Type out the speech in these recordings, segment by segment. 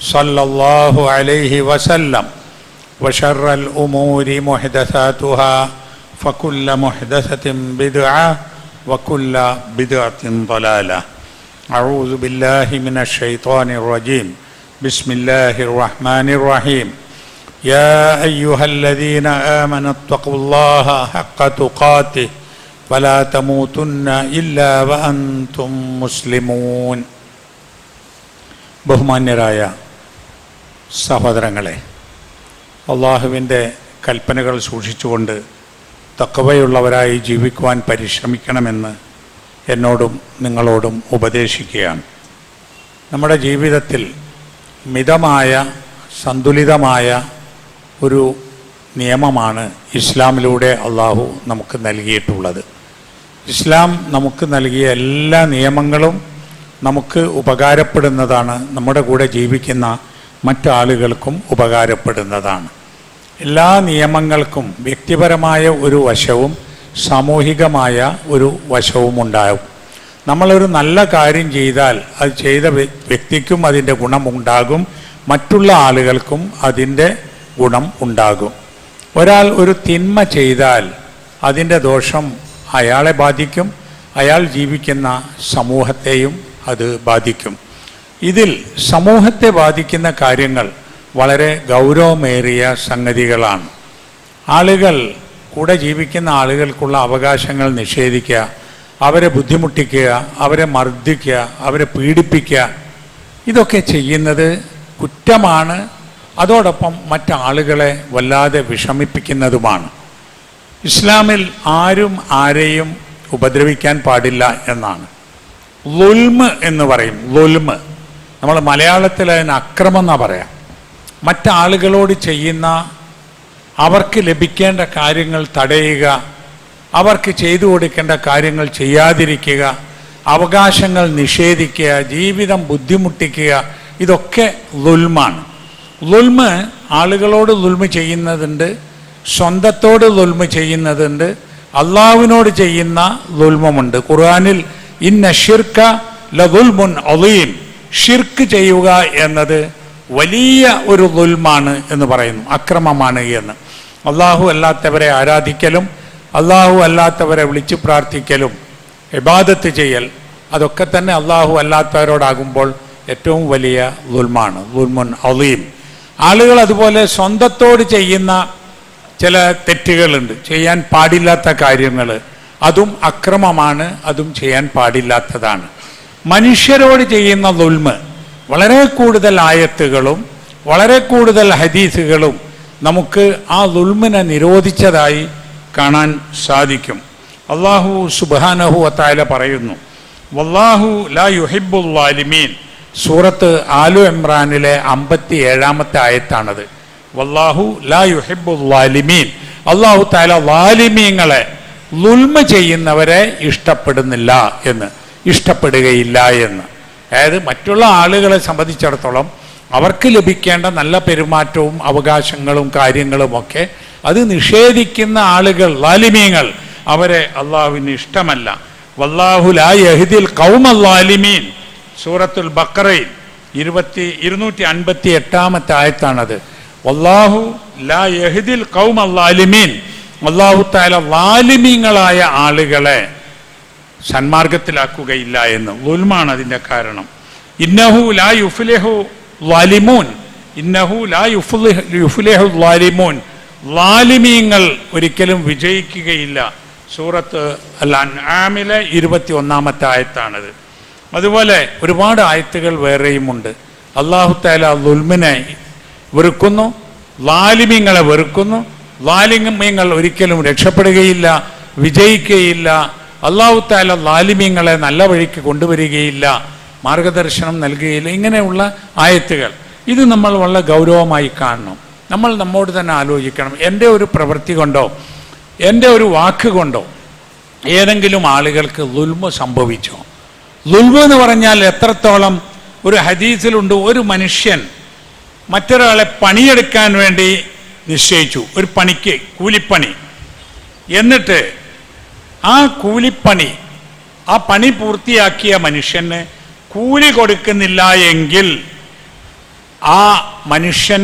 صلى الله عليه وسلم وشر الامور محدثاتها فكل محدثه بدعه وكل بدعه ضلاله اعوذ بالله من الشيطان الرجيم بسم الله الرحمن الرحيم يا ايها الذين امنوا اتقوا الله حق تقاته ولا تموتن الا وانتم مسلمون ബഹുമാന്യരായ സഹോദരങ്ങളെ അള്ളാഹുവിന്റെ കൽപ്പനകൾ സൂക്ഷിച്ചുകൊണ്ട് തക്കവയുള്ളവരായി ജീവിക്കുവാൻ പരിശ്രമിക്കണമെന്ന് എന്നോടും നിങ്ങളോടും ഉപദേശിക്കുകയാണ്. നമ്മുടെ ജീവിതത്തിൽ മിതമായ സന്തുലിതമായ ഒരു നിയമമാണ് ഇസ്ലാമിലൂടെ അള്ളാഹു നമുക്ക് നൽകിയിട്ടുള്ളത്. ഇസ്ലാം നമുക്ക് നൽകിയ എല്ലാ നിയമങ്ങളും നമുക്ക് ഉപകാരപ്പെടുന്നതാണ് നമ്മുടെ കൂടെ ജീവിക്കുന്ന മറ്റാളുകൾക്കും ഉപകാരപ്പെടുന്നതാണ്. എല്ലാ നിയമങ്ങൾക്കും വ്യക്തിപരമായ ഒരു വശവും സാമൂഹികമായ ഒരു വശവും ഉണ്ടാകും നമ്മളൊരു നല്ല കാര്യം ചെയ്താൽ അത് ചെയ്ത വ്യ- വ്യക്തിക്കും അതിന്റെ ഗുണമുണ്ടാകും മറ്റുള്ള ആളുകൾക്കും അതിന്റെ ഗുണം ഉണ്ടാകും. ഒരാൾ ഒരു തിന്മ ചെയ്താൽ അതിന്റെ ദോഷം അയാളെ ബാധിക്കും അയാൾ ജീവിക്കുന്ന സമൂഹത്തെയും അത് ബാധിക്കും. ഇതിൽ സമൂഹത്തെ ബാധിക്കുന്ന കാര്യങ്ങൾ വളരെ ഗൗരവമേറിയ സംഗതികളാണ്. ആളുകൾ കൂടെ ജീവിക്കുന്ന ആളുകൾക്കുള്ള അവകാശങ്ങൾ നിഷേധിക്കുക അവരെ ബുദ്ധിമുട്ടിക്കുക അവരെ മർദ്ദിക്കുക അവരെ പീഡിപ്പിക്കുക ഇതൊക്കെ ചെയ്യുന്നത് കുറ്റമാണ്. അതോടൊപ്പം മറ്റാളുകളെ വല്ലാതെ വിഷമിപ്പിക്കുന്നതുമാണ്. ഇസ്ലാമിൽ ആരും ആരെയും ഉപദ്രവിക്കാൻ പാടില്ല എന്നാണ്. ലുൽമ് എന്ന് പറയും ലുൽമ് നമ്മൾ മലയാളത്തിൽ അതിന് അക്രമം എന്നാ പറയാം. മറ്റാളുകളോട് ചെയ്യുന്ന അവർക്ക് ലഭിക്കേണ്ട കാര്യങ്ങൾ തടയുക അവർക്ക് ചെയ്തു കൊടുക്കേണ്ട കാര്യങ്ങൾ ചെയ്യാതിരിക്കുക അവകാശങ്ങൾ നിഷേധിക്കുക ജീവിതം ബുദ്ധിമുട്ടിക്കുക ഇതൊക്കെ ലുൽമാണ് ലുൽമ് ആളുകളോട് ലുൽമ ചെയ്യുന്നതുണ്ട് സ്വന്തത്തോട് ലുൽമ ചെയ്യുന്നതുണ്ട് അള്ളാവിനോട് ചെയ്യുന്ന ലുൽമുണ്ട് ഖുർആാനിൽ ഇന്ന ഷിർക്ക ലുൽമുൻ അലീം ഷിർക്ക് ചെയ്യുക എന്നത് വലിയ ഒരു ദുൽമാണ് എന്ന് പറയുന്നു. അക്രമമാണ് എന്ന്. അള്ളാഹു അല്ലാത്തവരെ ആരാധിക്കലും അള്ളാഹു അല്ലാത്തവരെ വിളിച്ചു പ്രാർത്ഥിക്കലും ഇബാദത്ത് ചെയ്യൽ അതൊക്കെ തന്നെ അള്ളാഹു അല്ലാത്തവരോടാകുമ്പോൾ ഏറ്റവും വലിയ ദുൽമാണ് ദുൽമുൻ അലീം ആളുകൾ അതുപോലെ സ്വന്തത്തോട് ചെയ്യുന്ന ചില തെറ്റുകളുണ്ട്. ചെയ്യാൻ പാടില്ലാത്ത കാര്യങ്ങൾ. അതും അക്രമമാണ് അതും ചെയ്യാൻ പാടില്ലാത്തതാണ്. മനുഷ്യരോട് ചെയ്യുന്ന ദുൽമ വളരെ കൂടുതൽ ആയത്തുകളും വളരെ കൂടുതൽ ഹദീസുകളും നമുക്ക് ആ ദുൽമിനെ നിരോധിച്ചതായി കാണാൻ സാധിക്കും. അള്ളാഹു സുബാനഹു അത്തായ പറയുന്നു വല്ലാഹു ലാ യുഹിബുൽ ലാലിമീൻ സൂറത്ത് ആലു ഇമ്രാനിലെ അമ്പത്തി ഏഴാമത്തെ ആയത്താണത്. വല്ലാഹു ലാ യുഹിബുൽ ലാലിമീൻ അള്ളാഹു താല വാലിമീങ്ങളെ ലുൽമ ചെയ്യുന്നവരെ ഇഷ്ടപ്പെടുന്നില്ല എന്ന്. ഇഷ്ടപ്പെടുകയില്ല എന്ന്. അതായത് മറ്റുള്ള ആളുകളെ സംബന്ധിച്ചിടത്തോളം അവർക്ക് ലഭിക്കേണ്ട നല്ല പെരുമാറ്റവും അവകാശങ്ങളും കാര്യങ്ങളും ഒക്കെ അത് നിഷേധിക്കുന്ന ആളുകൾ ലാലിമീങ്ങൾ അവരെ അള്ളാഹുവിന് ഇഷ്ടമല്ല. വല്ലാഹു ലാ യഹ്ദിൽ കൗമ ലാലിമീൻ. സൂറത്തുൽ ബക്കറയിൽ ഇരുപത്തി ഇരുന്നൂറ്റി അൻപത്തി എട്ടാമത്തെ ആയത്താണത്. വല്ലാഹു ലാ യഹിദിൽ കൗമല്ലാലിമീൻ അള്ളാഹു താല ലാലിമീങ്ങളായ ആളുകളെ സന്മാർഗത്തിലാക്കുകയില്ല എന്ന്. ലുൽമാണ് അതിന്റെ കാരണം. ഇന്നഹു ലാ യുഫ്ലിഹു വാലിമോൻ ഇന്നഹു ലാ യുഫുലേഹു യുഫ്ലിഹു വാലിമീങ്ങൾ ഒരിക്കലും വിജയിക്കുകയില്ല. സൂറത്ത് അൽ അൻആമിലെ ഇരുപത്തി ഒന്നാമത്തെ ആയത്താണത്. അതുപോലെ ഒരുപാട് ആയത്തുകൾ വേറെയുമുണ്ട്. അള്ളാഹു താല ലുൽമിനെ വെറുക്കുന്നു ലാലിമ്യങ്ങളെ വെറുക്കുന്നു ലാലിമ്യങ്ങൾ ഒരിക്കലും രക്ഷപ്പെടുകയില്ല വിജയിക്കുകയില്ല അള്ളാഹു താല ലാലിമ്യങ്ങളെ നല്ല വഴിക്ക് കൊണ്ടുവരികയില്ല മാർഗദർശനം നൽകുകയില്ല ഇങ്ങനെയുള്ള ആയത്തുകൾ. ഇത് നമ്മൾ വളരെ ഗൗരവമായി കാണണം. നമ്മൾ നമ്മോട് തന്നെ ആലോചിക്കണം. എന്റെ ഒരു പ്രവൃത്തി കൊണ്ടോ എന്റെ ഒരു വാക്ക് കൊണ്ടോ ഏതെങ്കിലും ആളുകൾക്ക് ലുൽമ സംഭവിച്ചോ? ലുൽമ എന്ന് പറഞ്ഞാൽ എത്രത്തോളം ഒരു ഹദീസിലുണ്ട് ഒരു മനുഷ്യൻ മറ്റൊരാളെ പണിയെടുക്കാൻ വേണ്ടി നിശ്ചയിച്ചു. ഒരു പണിക്ക് കൂലിപ്പണി. എന്നിട്ട് ആ കൂലിപ്പണി ആ പണി പൂർത്തിയാക്കിയ മനുഷ്യന് കൂലി കൊടുക്കുന്നില്ല എങ്കിൽ ആ മനുഷ്യൻ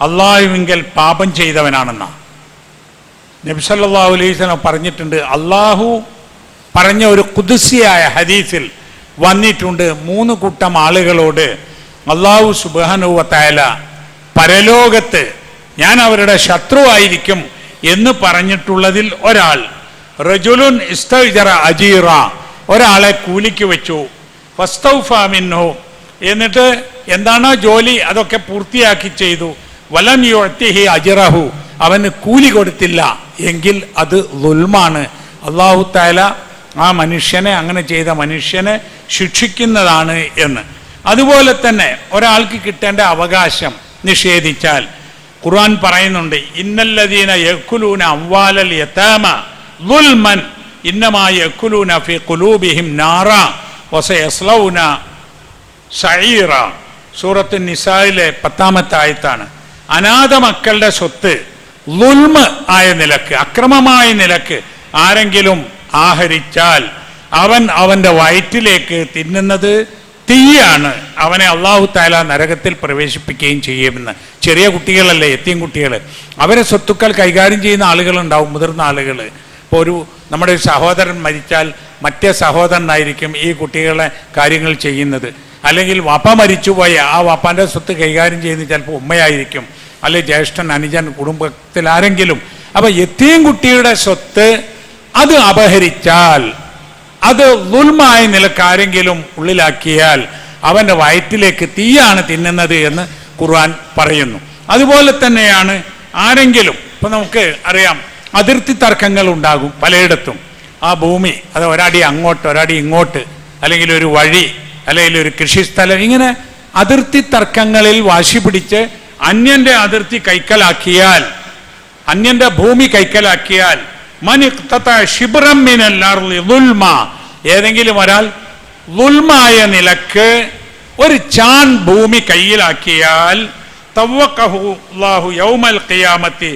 അള്ളാഹുവിങ്കൽ പാപം ചെയ്തവനാണെന്നാണ് നബ്സല്ലാഹു അലൈഹി സ്വലം പറഞ്ഞിട്ടുണ്ട് അള്ളാഹു പറഞ്ഞ ഒരു കുതിസിയായ ഹദീസിൽ വന്നിട്ടുണ്ട് മൂന്ന് കൂട്ടം ആളുകളോട് അള്ളാഹു സുബാനുവത്തായാല പരലോകത്ത് ഞാൻ അവരുടെ ശത്രുവായിരിക്കും എന്ന് പറഞ്ഞിട്ടുള്ളതിൽ ഒരാൾ റജുലുൻ ഇസ്തജറ അജീറ. ഒരാളെ കൂലിക്ക് വെച്ചു. ഫസ്തൗഫാമിന്നു എന്നിട്ട് എന്താണോ ജോലി അതൊക്കെ പൂർത്തിയാക്കി ചെയ്തു. വലം യുഴത്തിഹി അജിറഹു. അവന് കൂലി കൊടുത്തില്ല. എങ്കിൽ അത് ദുൽമാണ് അള്ളാഹു താല ആ മനുഷ്യനെ അങ്ങനെ ചെയ്ത മനുഷ്യനെ ശിക്ഷിക്കുന്നതാണ് എന്ന്. അതുപോലെ തന്നെ ഒരാൾക്ക് കിട്ടേണ്ട അവകാശം നിഷേധിച്ചാൽ. ഖുർആൻ പറയുന്നുണ്ട് ഇന്നല്ലദീന യക്കുലൂന അംവാലൽ യതാമ. ളുൽമൻ ഇന്നമാ യക്കുലൂന في ഖുലൂബിഹിം നാറ വസയസ്ലൗന സഈറ സൂറത്ത് നിസായിലെ പത്താമത്തെ ആയത്താണ്. അനാഥ മക്കളുടെ സ്വത്ത് ലുൽമ ആയ നിലയ്ക്ക് അക്രമമായ നിലയ്ക്ക് ആരെങ്കിലും ആഹരിച്ചാൽ അവൻ അവന്റെ വയറ്റിലേക്ക് തിന്നുന്നത് തീയാണ്. അവനെ അള്ളാഹു താല നരകത്തിൽ പ്രവേശിപ്പിക്കുകയും ചെയ്യുമെന്ന്. ചെറിയ കുട്ടികളല്ലേ എത്തിയും കുട്ടികൾ അവരെ സ്വത്തുക്കൾ കൈകാര്യം ചെയ്യുന്ന ആളുകളുണ്ടാവും മുതിർന്ന ആളുകൾ ഇപ്പോൾ ഒരു നമ്മുടെ ഒരു സഹോദരൻ മരിച്ചാൽ മറ്റേ സഹോദരനായിരിക്കും ഈ കുട്ടികളെ കാര്യങ്ങൾ ചെയ്യുന്നത്. അല്ലെങ്കിൽ വാപ്പ മരിച്ചുപോയ ആ വപ്പാന്റെ സ്വത്ത് കൈകാര്യം ചെയ്യുന്നത് ചിലപ്പോൾ ഉമ്മയായിരിക്കും. അല്ലെ ജ്യേഷ്ഠൻ അനുജൻ കുടുംബത്തിൽ ആരെങ്കിലും. അപ്പൊ എത്തിയും കുട്ടിയുടെ സ്വത്ത് അത് അപഹരിച്ചാൽ അത് ദുൽമായ നിലയ്ക്ക് ആരെങ്കിലും ഉള്ളിലാക്കിയാൽ അവന്റെ വയറ്റിലേക്ക് തീയാണ് തിന്നുന്നത് എന്ന് ഖുർആൻ പറയുന്നു. അതുപോലെ തന്നെയാണ് ആരെങ്കിലും. ഇപ്പൊ നമുക്ക് അറിയാം അതിർത്തി തർക്കങ്ങൾ ഉണ്ടാകും പലയിടത്തും. ആ ഭൂമി അത് ഒരടി അങ്ങോട്ട് ഒരടി ഇങ്ങോട്ട് അല്ലെങ്കിൽ ഒരു വഴി അല്ലെങ്കിൽ ഒരു കൃഷിസ്ഥലം ഇങ്ങനെ അതിർത്തി തർക്കങ്ങളിൽ വാശി പിടിച്ച് അന്യന്റെ അതിർത്തി കൈക്കലാക്കിയാൽ അന്യന്റെ ഭൂമി കൈക്കലാക്കിയാൽ ഏതെങ്കിലും ഒരാൾ ദുൽമായ നിലയ്ക്ക് ഒരു ചാൻ ഭൂമി കയ്യിലാക്കിയാൽ അല്ലാഹു യൗമൽ ഖിയാമത്തി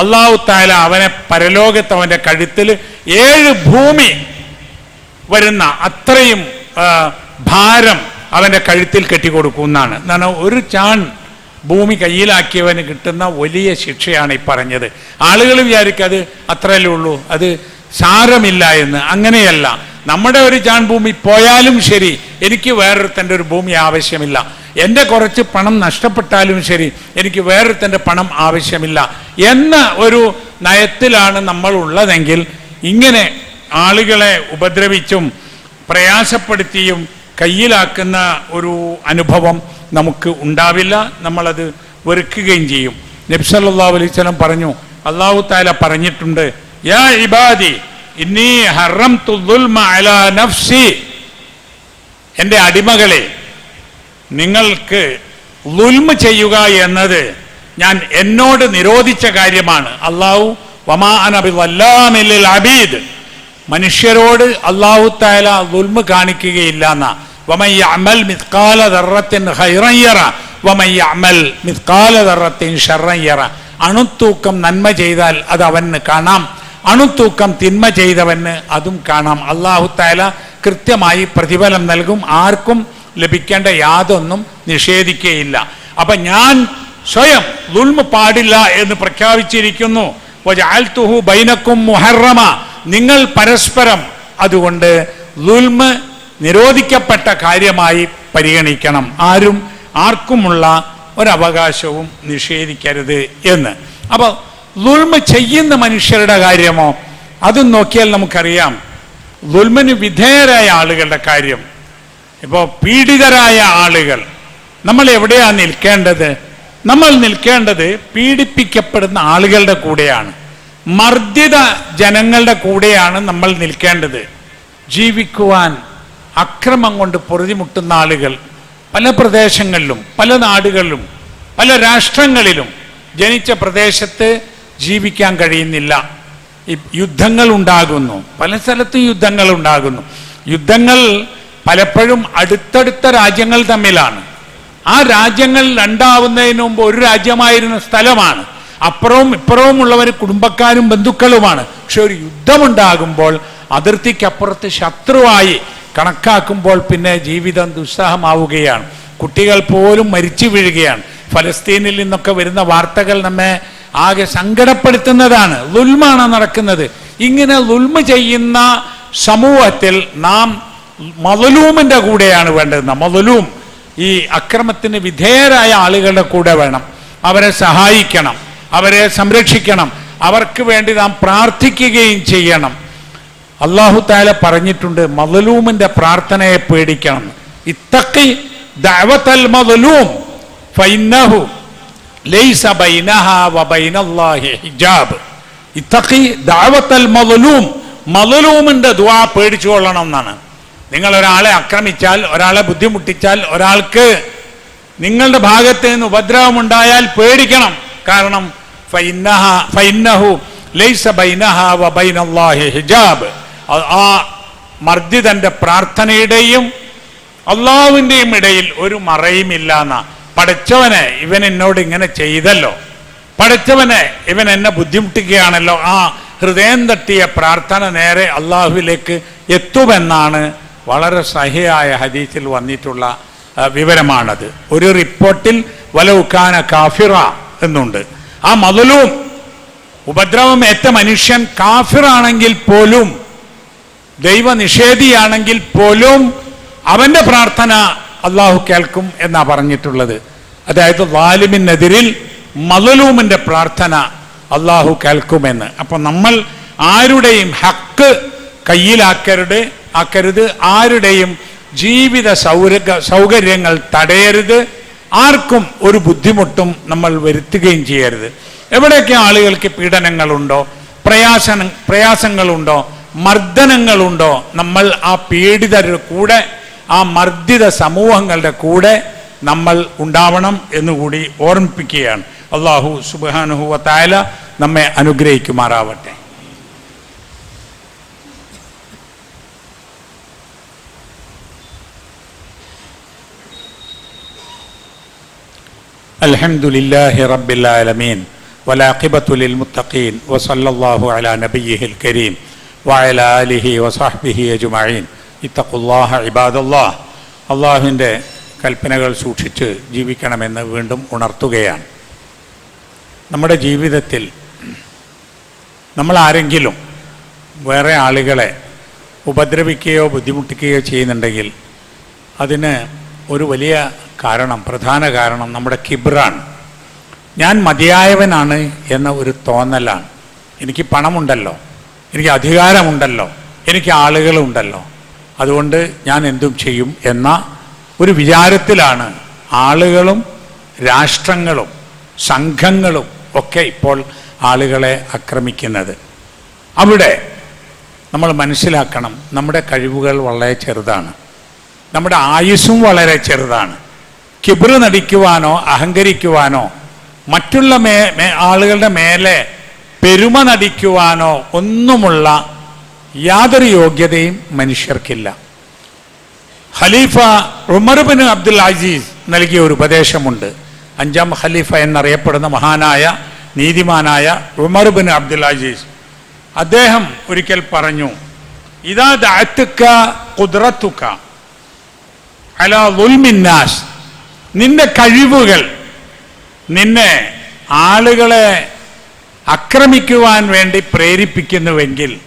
അള്ളാഹു താല അവനെ പരലോകത്ത് അവന്റെ കഴുത്തിൽ ഏഴ് ഭൂമി വരുന്ന അത്രയും ഭാരം അവന്റെ കഴുത്തിൽ കെട്ടിക്കൊടുക്കുമെന്നാണ് എന്നാണ് ഒരു ചാൺ ഭൂമി കയ്യിലാക്കിയവന് കിട്ടുന്ന വലിയ ശിക്ഷയാണ് ഈ പറഞ്ഞത്. ആളുകൾ വിചാരിക്കും അത് അത്രയല്ലേ ഉള്ളൂ അത് സാരമില്ല എന്ന്. അങ്ങനെയല്ല. നമ്മുടെ ഒരു ചാൺ ഭൂമി പോയാലും ശരി എനിക്ക് വേറൊരുത്തന്റെ ഒരു ഭൂമി ആവശ്യമില്ല. എന്റെ കുറച്ച് പണം നഷ്ടപ്പെട്ടാലും ശരി എനിക്ക് വേറൊരുത്തന്റെ പണം ആവശ്യമില്ല എന്ന ഒരു നയത്തിലാണ് നമ്മൾ ഉള്ളതെങ്കിൽ ഇങ്ങനെ ആളുകളെ ഉപദ്രവിച്ചും പ്രയാസപ്പെടുത്തിയും കയ്യിലാക്കുന്ന ഒരു അനുഭവം നമുക്ക് ഉണ്ടാവില്ല നമ്മളത് വെറുക്കുകയും ചെയ്യും. നബ്സല്ലാ അലൈവലം പറഞ്ഞു അള്ളാഹു താല പറഞ്ഞിട്ടുണ്ട് യാ ഇബാദി ഇന്നീ ഹറം അലാ നഫ്സി അടിമകളെ നിങ്ങൾക്ക് ലുൽമ ചെയ്യുക എന്നത് ഞാൻ എന്നോട് നിരോധിച്ച കാര്യമാണ്. അള്ളാഹു വമാ അബീദ്. മനുഷ്യരോട് അള്ളാഹു താല ലുൽമ കാണിക്കുകയില്ല എന്ന. അണുത്തൂക്കം നന്മ ചെയ്താൽ അത് അവന് കാണാം. അണുത്തൂക്കം തിന്മ ചെയ്തവന് അതും കാണാം. അള്ളാഹു താല കൃത്യമായി പ്രതിഫലം നൽകും. ആർക്കും ലഭിക്കേണ്ട യാതൊന്നും നിഷേധിക്കുകയില്ല അപ്പൊ ഞാൻ സ്വയം ദുൽമ പാടില്ല എന്ന് പ്രഖ്യാപിച്ചിരിക്കുന്നു. ബൈനക്കും മുഹറമ. നിങ്ങൾ പരസ്പരം അതുകൊണ്ട് ദുൽമ നിരോധിക്കപ്പെട്ട കാര്യമായി പരിഗണിക്കണം. ആരും ആർക്കുമുള്ള ഒരവകാശവും നിഷേധിക്കരുത് എന്ന്. അപ്പോൾ ദുൽമ ചെയ്യുന്ന മനുഷ്യരുടെ കാര്യമോ? അതും നോക്കിയാൽ നമുക്കറിയാം. ദുൽമന് വിധേയരായ ആളുകളുടെ കാര്യം. ഇപ്പോൾ പീഡിതരായ ആളുകൾ നമ്മൾ എവിടെയാണ് നിൽക്കേണ്ടത്? നമ്മൾ നിൽക്കേണ്ടത് പീഡിപ്പിക്കപ്പെടുന്ന ആളുകളുടെ കൂടെയാണ്. മർദ്ദിത ജനങ്ങളുടെ കൂടെയാണ് നമ്മൾ നിൽക്കേണ്ടത്. ജീവിക്കുവാൻ അക്രമം കൊണ്ട് പൊറുതിമുട്ടുന്ന ആളുകൾ പല പ്രദേശങ്ങളിലും പല നാടുകളിലും പല രാഷ്ട്രങ്ങളിലും ജനിച്ച പ്രദേശത്ത് ജീവിക്കാൻ കഴിയുന്നില്ല. യുദ്ധങ്ങൾ ഉണ്ടാകുന്നു. പല സ്ഥലത്തും യുദ്ധങ്ങൾ ഉണ്ടാകുന്നു. യുദ്ധങ്ങൾ പലപ്പോഴും അടുത്തടുത്ത രാജ്യങ്ങൾ തമ്മിലാണ്. ആ രാജ്യങ്ങൾ രണ്ടാവുന്നതിന് മുമ്പ് ഒരു രാജ്യമായിരുന്ന സ്ഥലമാണ്. അപ്പുറവും ഇപ്പുറവും ഉള്ളവർ കുടുംബക്കാരും ബന്ധുക്കളുമാണ്. പക്ഷെ ഒരു യുദ്ധമുണ്ടാകുമ്പോൾ അതിർത്തിക്കപ്പുറത്ത് ശത്രുവായി കണക്കാക്കുമ്പോൾ പിന്നെ ജീവിതം ദുസ്സഹമാവുകയാണ്. കുട്ടികൾ പോലും മരിച്ചു വീഴുകയാണ്. ഫലസ്തീനിൽ നിന്നൊക്കെ വരുന്ന വാർത്തകൾ നമ്മെ ആകെ സങ്കടപ്പെടുത്തുന്നതാണ്. ലുൽമാണ് നടക്കുന്നത്. ഇങ്ങനെ ലുൽമ ചെയ്യുന്ന സമൂഹത്തിൽ നാം മതലൂമിന്റെ കൂടെയാണ് വേണ്ടത്. മതലൂം ഈ അക്രമത്തിന് വിധേയരായ ആളുകളുടെ കൂടെ വേണം. അവരെ സഹായിക്കണം. അവരെ സംരക്ഷിക്കണം. അവർക്ക് വേണ്ടി നാം പ്രാർത്ഥിക്കുകയും ചെയ്യണം. അള്ളാഹു താല പറഞ്ഞിട്ടുണ്ട് മതലൂമിന്റെ പ്രാർത്ഥനയെ പേടിക്കണം. ഇത്തക്കി ദഅവത്തൽ മതലൂം ഫൈന്നഹു ലൈസ ബൈനഹ വബൈനല്ലാഹി ഹിജാബ്. ദുആ എന്നാണ്. നിങ്ങൾ ഒരാളെ ആക്രമിച്ചാൽ ഒരാളെ ബുദ്ധിമുട്ടിച്ചാൽ ഒരാൾക്ക് നിങ്ങളുടെ ഭാഗത്ത് നിന്ന് ഉപദ്രവമുണ്ടായാൽ പേടിക്കണം. കാരണം ഹിജാബ്. ആ- മർദ്ദിതന്റെ പ്രാർത്ഥനയുടെയും അള്ളാഹുവിന്റെയും ഇടയിൽ ഒരു മറയുമില്ല എന്ന ഇവൻ എന്നോട് ഇങ്ങനെ ചെയ്തല്ലോ. പടച്ചവനെ ഇവൻ എന്നെ ബുദ്ധിമുട്ടിക്കുകയാണല്ലോ. ആ ഹൃദയം തട്ടിയ പ്രാർത്ഥന നേരെ അള്ളാഹുവിലേക്ക് എത്തുമെന്നാണ് വളരെ സഹിയായ ഹദീസിൽ വന്നിട്ടുള്ള വിവരമാണത്. ഒരു റിപ്പോർട്ടിൽ വലവുക്കാന കാഫിറ എന്നുണ്ട്. ആ മതലും ഉപദ്രവം ഏറ്റ മനുഷ്യൻ കാഫിറാണെങ്കിൽ പോലും ദൈവനിഷേധിയാണെങ്കിൽ പോലും അവന്റെ പ്രാർത്ഥന അള്ളാഹു കേൾക്കും എന്നാ പറഞ്ഞിട്ടുള്ളത്. അതായത് വാലിമിനെതിരിൽ മതലൂമിന്റെ പ്രാർത്ഥന അള്ളാഹു കേൾക്കുമെന്ന്. അപ്പൊ നമ്മൾ ആരുടെയും ഹക്ക് കയ്യിലാക്കരുത് ആക്കരുത്. ആരുടെയും ജീവിത സൗര സൗകര്യങ്ങൾ തടയരുത്. ആർക്കും ഒരു ബുദ്ധിമുട്ടും നമ്മൾ വരുത്തുകയും ചെയ്യരുത്. എവിടെയൊക്കെ ആളുകൾക്ക് പീഡനങ്ങളുണ്ടോ പ്രയാസ പ്രയാസങ്ങളുണ്ടോ മർദ്ദനങ്ങളുണ്ടോ നമ്മൾ ആ പീഡിതരുടെ കൂടെ ആ മർദ്ദിത സമൂഹങ്ങളുടെ കൂടെ നമ്മൾ ഉണ്ടാവണം എന്നുകൂടി ഓർമ്മിപ്പിക്കുകയാണ്. അള്ളാഹു സുബാനുഹുവ തായാല നമ്മെ അനുഗ്രഹിക്കുമാറാവട്ടെ. الحمد لله رب العالمين والعاقبة للمتقين وصلى الله على نبيه الكريم وعلى آله وصحبه أجمعين اتقوا الله عباد الله അള്ളാഹുവിൻ്റെ കൽപ്പനകൾ സൂക്ഷിച്ച് ജീവിക്കണമെന്ന് വീണ്ടും ഉണർത്തുകയാണ് നമ്മുടെ ജീവിതത്തിൽ നമ്മൾ ആരെങ്കിലും വേറെ ആളുകളെ ഉപദ്രവിക്കുകയോ ബുദ്ധിമുട്ടിക്കുകയോ ചെയ്യുന്നുണ്ടെങ്കിൽ അതിന് ഒരു വലിയ കാരണം പ്രധാന കാരണം നമ്മുടെ കിബ്രാണ്. ഞാൻ മതിയായവനാണ് എന്ന ഒരു തോന്നലാണ്. എനിക്ക് പണമുണ്ടല്ലോ. എനിക്ക് അധികാരമുണ്ടല്ലോ. എനിക്ക് ആളുകളുണ്ടല്ലോ. അതുകൊണ്ട് ഞാൻ എന്തും ചെയ്യും എന്ന ഒരു വിചാരത്തിലാണ് ആളുകളും രാഷ്ട്രങ്ങളും സംഘങ്ങളും ഒക്കെ ഇപ്പോൾ ആളുകളെ ആക്രമിക്കുന്നത്. അവിടെ നമ്മൾ മനസ്സിലാക്കണം നമ്മുടെ കഴിവുകൾ വളരെ ചെറുതാണ്. നമ്മുടെ ആയുസ്സും വളരെ ചെറുതാണ്. കിബിറ് നടിക്കുവാനോ അഹങ്കരിക്കുവാനോ മറ്റുള്ള മേ ആളുകളുടെ മേലെ പെരുമ നടിക്കുവാനോ ഒന്നുമുള്ള യാതൊരു യോഗ്യതയും മനുഷ്യർക്കില്ല. ഖലീഫ ഉമർ ബിൻ അബ്ദുൽ അസീസ് നൽകിയ ഒരു ഉപദേശമുണ്ട്. അഞ്ചാം ഖലീഫ എന്നറിയപ്പെടുന്ന മഹാനായ നീതിമാനായ ഉമർ ബിൻ അബ്ദുൽ അസീസ്. അദ്ദേഹം ഒരിക്കൽ പറഞ്ഞു ഇതാ ദാത്തുക്ക കുദ്രത്തുക്ക അല ദുൽമിന്നാസ് നിന്റെ കഴിവുകൾ നിന്നെ ആളുകളെ ആക്രമിക്കുവാൻ വേണ്ടി പ്രേരിപ്പിക്കുന്നുവെങ്കിൽ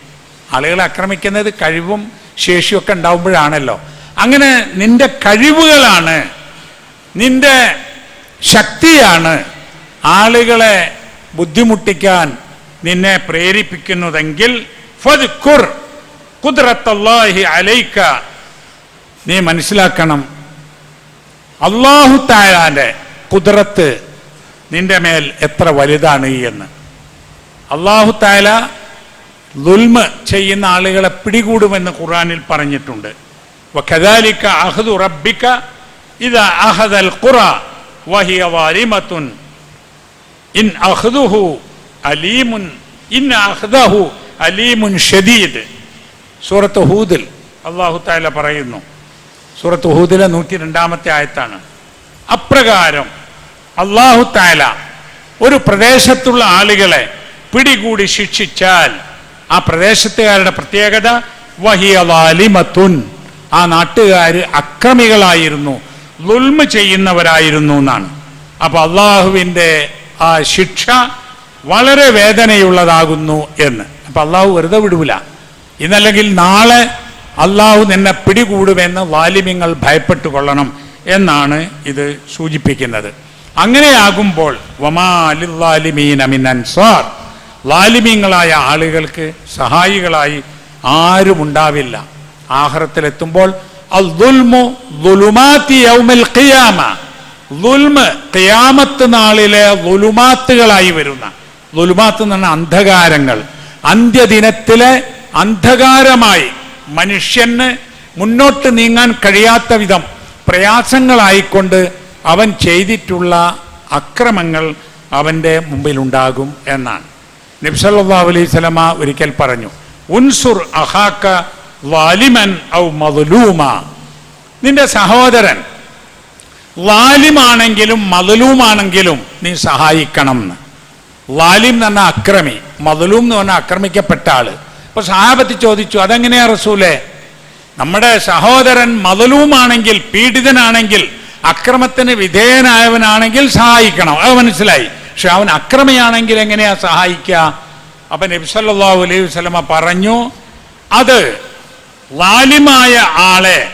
ആളുകളെ ആക്രമിക്കുന്നത് കഴിവും ശേഷിയൊക്കെ ഉണ്ടാവുമ്പോഴാണല്ലോ. അങ്ങനെ നിന്റെ കഴിവുകളാണ് നിന്റെ ശക്തിയാണ് ആളുകളെ ബുദ്ധിമുട്ടിക്കാൻ നിന്നെ പ്രേരിപ്പിക്കുന്നതെങ്കിൽ നീ മനസ്സിലാക്കണം അള്ളാഹു താലാന്റെ കുതിരത്ത് നിന്റെ മേൽ എത്ര വലുതാണ് എന്ന്. അള്ളാഹു താല ദുൽമ ചെയ്യുന്ന ആളുകളെ പിടികൂടുമെന്ന് ഖുറാനിൽ പറഞ്ഞിട്ടുണ്ട്. വഖദാലിക അഹ്ദു റബ്ബിക ഇദാ അഹദൽ ഖുറ വഹിയ വാലിമത്തുൻ. In അഹ്ദുഹു അലീമുൻ in അഹ്ദഹു അലീമുൻ Shadeed. സൂറത്ത് ഹൂദിൽ അള്ളാഹു താല പറയുന്നു സൂറത്ത് ഹൂദിലെ നൂറ്റി രണ്ടാമത്തെ ആയത്താണ്. അപ്രകാരം അള്ളാഹു താല ഒരു പ്രദേശത്തുള്ള ആളുകളെ പിടികൂടി ശിക്ഷിച്ചാൽ ആ പ്രദേശത്തുകാരുടെ പ്രത്യേകത വഹിയവാലിമത്തുൻ ആ നാട്ടുകാർ അക്രമികളായിരുന്നു ലുൽമ ചെയ്യുന്നവരായിരുന്നു എന്നാണ്. അപ്പൊ അള്ളാഹുവിന്റെ ആ ശിക്ഷ വളരെ വേദനയുള്ളതാകുന്നു എന്ന്. അപ്പൊ അള്ളാഹു വെറുതെ വിടൂല. ഇന്നല്ലെങ്കിൽ നാളെ അള്ളാഹു നിന്നെ പിടികൂടുമെന്ന് വാലിമ്യങ്ങൾ ഭയപ്പെട്ടു കൊള്ളണം എന്നാണ് ഇത് സൂചിപ്പിക്കുന്നത്. അങ്ങനെയാകുമ്പോൾ വമാലിമീനമിനൻസാർ ലാലിമീങ്ങളായ ആളുകൾക്ക് സഹായികളായി ആരും ആരുമുണ്ടാവില്ല ആഹ്റത്തിലെത്തുമ്പോൾ ഖിയാമത്ത് നാളിലെ ദുലുമാത്തുകളായി വരുന്ന. ദുൽമാത്ത് എന്ന് പറഞ്ഞാൽ അന്ധകാരങ്ങൾ. അന്ത്യദിനത്തിലെ അന്ധകാരമായി മനുഷ്യന് മുന്നോട്ട് നീങ്ങാൻ കഴിയാത്ത വിധം പ്രയാസങ്ങളായിക്കൊണ്ട് അവൻ ചെയ്തിട്ടുള്ള അക്രമങ്ങൾ അവന്റെ മുമ്പിലുണ്ടാകും എന്നാണ്. നബ്സല്ലാ അലൈഹി സ്വലമ ഒരിക്കൽ പറഞ്ഞു ഉൻസുർ അഹാക്ക വാലിമൻ ഔ മതലൂമ നിന്റെ സഹോദരൻ വാലിമാണെങ്കിലും മതലൂമാണെങ്കിലും നീ സഹായിക്കണം എന്ന് വാലിം എന്ന് പറഞ്ഞാൽ അക്രമി മതലൂം എന്ന് പറഞ്ഞാൽ ആക്രമിക്കപ്പെട്ട ആൾ. അപ്പൊ സഹാബത്തി ചോദിച്ചു അതെങ്ങനെയാ റസൂലേ? നമ്മുടെ സഹോദരൻ മതലൂമാണെങ്കിൽ പീഡിതനാണെങ്കിൽ അക്രമത്തിന് വിധേയനായവനാണെങ്കിൽ സഹായിക്കണം. അത് മനസ്സിലായി. പക്ഷെ അവൻ അക്രമിയാണെങ്കിൽ എങ്ങനെയാ സഹായിക്കുക? അപ്പൊ നബ്സല്ലാഹു അലൈഹി വസ്ലമ പറഞ്ഞു അത് വാലിമായ ആളെ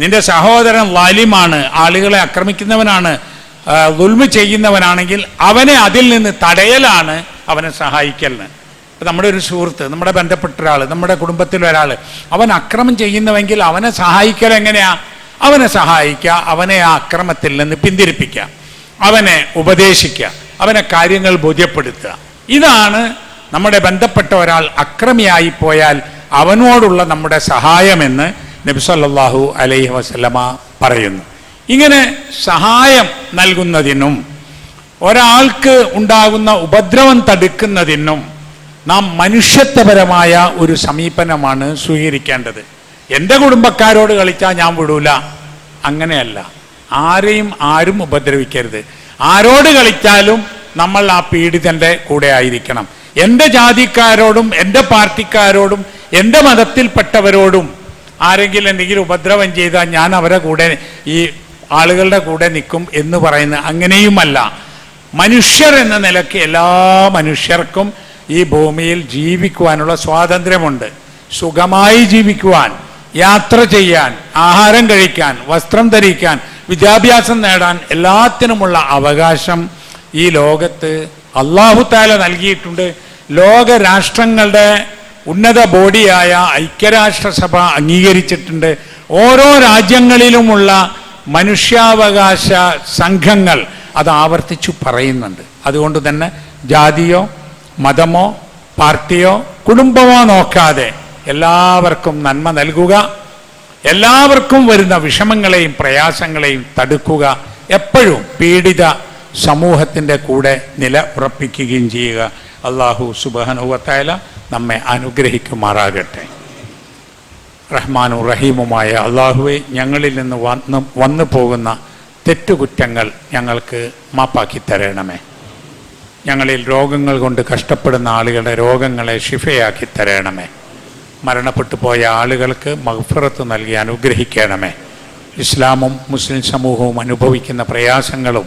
നിന്റെ സഹോദരൻ വാലിമാണ് ആളുകളെ ആക്രമിക്കുന്നവനാണ്. ദുൽമ ചെയ്യുന്നവനാണെങ്കിൽ അവനെ അതിൽ നിന്ന് തടയലാണ് അവനെ സഹായിക്കലിന്. ഇപ്പം നമ്മുടെ ഒരു സുഹൃത്ത് നമ്മുടെ ബന്ധപ്പെട്ട ഒരാൾ നമ്മുടെ കുടുംബത്തിൽ ഒരാൾ അവൻ അക്രമം ചെയ്യുന്നുവെങ്കിൽ അവനെ സഹായിക്കൽ എങ്ങനെയാ? അവനെ സഹായിക്കുക അവനെ ആ അക്രമത്തിൽ നിന്ന് പിന്തിരിപ്പിക്കുക അവനെ ഉപദേശിക്കുക അവനെ കാര്യങ്ങൾ ബോധ്യപ്പെടുത്തുക. ഇതാണ് നമ്മുടെ ബന്ധപ്പെട്ട ഒരാൾ അക്രമിയായി പോയാൽ അവനോടുള്ള നമ്മുടെ സഹായമെന്ന് നബി സല്ലല്ലാഹു അലൈഹി വസല്ലമ പറയുന്നു. ഇങ്ങനെ സഹായം നൽകുന്നതിനും ഒരാൾക്ക് ഉണ്ടാകുന്ന ഉപദ്രവം തടുക്കുന്നതിനും നാം മനുഷ്യത്വപരമായ ഒരു സമീപനമാണ് സ്വീകരിക്കേണ്ടത്. എന്റെ കുടുംബക്കാരോട് കളിച്ചാൽ ഞാൻ വിടൂല. അങ്ങനെയല്ല. ആരെയും ആരും ഉപദ്രവിക്കരുത്. ആരോട് കളിച്ചാലും നമ്മൾ ആ പീഡിതന്റെ കൂടെ ആയിരിക്കണം. എന്റെ ജാതിക്കാരോടും എന്റെ പാർട്ടിക്കാരോടും എന്റെ മതത്തിൽപ്പെട്ടവരോടും ആരെങ്കിലും എന്തെങ്കിലും ഉപദ്രവം ചെയ്താൽ ഞാൻ അവരെ കൂടെ ഈ ആളുകളുടെ കൂടെ നിൽക്കും എന്ന് പറയുന്ന അങ്ങനെയുമല്ല. മനുഷ്യർ എന്ന നിലയ്ക്ക് എല്ലാ മനുഷ്യർക്കും ഈ ഭൂമിയിൽ ജീവിക്കുവാനുള്ള സ്വാതന്ത്ര്യമുണ്ട്. സുഖമായി ജീവിക്കുവാൻ യാത്ര ചെയ്യാൻ ആഹാരം കഴിക്കാൻ വസ്ത്രം ധരിക്കാൻ വിദ്യാഭ്യാസം നേടാൻ എല്ലാത്തിനുമുള്ള അവകാശം ഈ ലോകത്ത് അള്ളാഹുത്താല നൽകിയിട്ടുണ്ട്. ലോക രാഷ്ട്രങ്ങളുടെ ഉന്നത ബോഡിയായ ഐക്യരാഷ്ട്രസഭ അംഗീകരിച്ചിട്ടുണ്ട്. ഓരോ രാജ്യങ്ങളിലുമുള്ള മനുഷ്യാവകാശ സംഘങ്ങൾ അത് ആവർത്തിച്ചു പറയുന്നുണ്ട്. അതുകൊണ്ട് തന്നെ ജാതിയോ മതമോ പാർട്ടിയോ കുടുംബമോ നോക്കാതെ എല്ലാവർക്കും നന്മ നൽകുക എല്ലാവർക്കും വരുന്ന വിഷമങ്ങളെയും പ്രയാസങ്ങളെയും തടുക്കുക എപ്പോഴും പീഡിത സമൂഹത്തിന്റെ കൂടെ നില ഉറപ്പിക്കുകയും ചെയ്യുക. അള്ളാഹു സുബഹനുവത്തായ നമ്മെ അനുഗ്രഹിക്കുമാറാകട്ടെ. റഹ്മാനു റഹീമുമായ അള്ളാഹുവെ ഞങ്ങളിൽ നിന്ന് വന്ന് വന്നു പോകുന്ന തെറ്റുകുറ്റങ്ങൾ ഞങ്ങൾക്ക് മാപ്പാക്കി തരണമേ. ഞങ്ങളിൽ രോഗങ്ങൾ കൊണ്ട് കഷ്ടപ്പെടുന്ന ആളുകളുടെ രോഗങ്ങളെ ഷിഫയാക്കി തരണമേ. മരണപ്പെട്ടു പോയ ആളുകൾക്ക് മഹഫറത്ത് നൽകി അനുഗ്രഹിക്കണമേ. ഇസ്ലാമും മുസ്ലിം സമൂഹവും അനുഭവിക്കുന്ന പ്രയാസങ്ങളും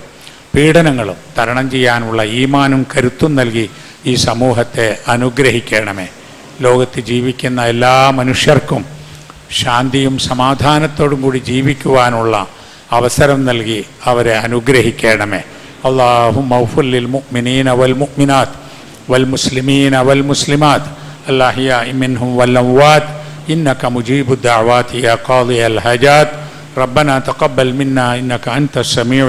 പീഡനങ്ങളും തരണം ചെയ്യാനുള്ള ഈമാനും കരുത്തും നൽകി ഈ സമൂഹത്തെ അനുഗ്രഹിക്കണമേ. ലോകത്ത് ജീവിക്കുന്ന എല്ലാ മനുഷ്യർക്കും ശാന്തിയും സമാധാനത്തോടും കൂടി ജീവിക്കുവാനുള്ള അവസരം നൽകി അവരെ അനുഗ്രഹിക്കണമേ അള്ളാഹു മൗഫുല്ലിൽ മുഅ്മിനീന വൽ മുഅ്മിനാത്ത് വൽ മുസ്ലിമീന വൽ മുസ്ലിമാത്ത് അല്ലാഹിയ മിൻഹും വല്ലംവാത്ത് إنك مجيب الدعوات يا قاضي الحاجات ربنا تقبل منا إنك أنت السميع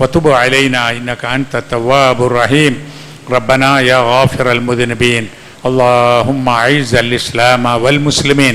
وتب علينا إنك أنت التواب الرحيم ربنا يا غافر المذنبين اللهم أعز الإسلام والمسلمين